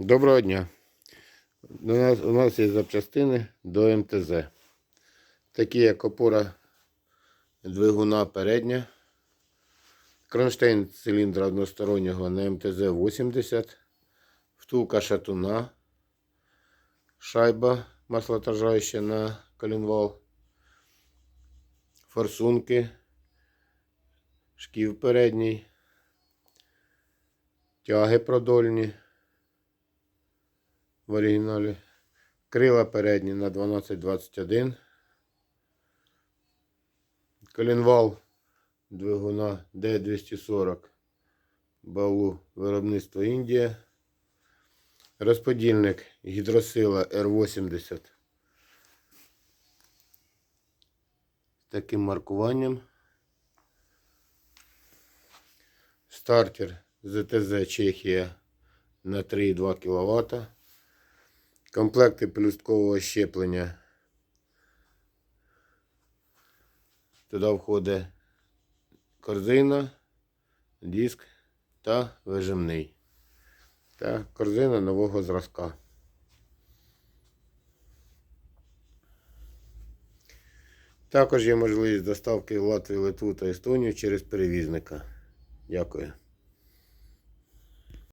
Доброго дня. У нас, у нас є запчастини до МТЗ. Такі як опора двигуна передня, кронштейн циліндра одностороннього на МТЗ-80, втулка шатуна, шайба маслоотражающая на коленвал, форсунки, шків передній, тяги продольні в оригіналі. Крила передні на 1221. Коленвал двигуна D240 БАУ виробництво Індія. Розподільник гідросила R80 з таким маркуванням. Стартер ЗТЗ Чехія на 3,2 кВт. Комплекти пелюсткового щеплення. Туди входить корзина, диск та вижимний. Та корзина нового зразка. Також є можливість доставки в Латвію, Литву та Естонію через перевізника. Дякую.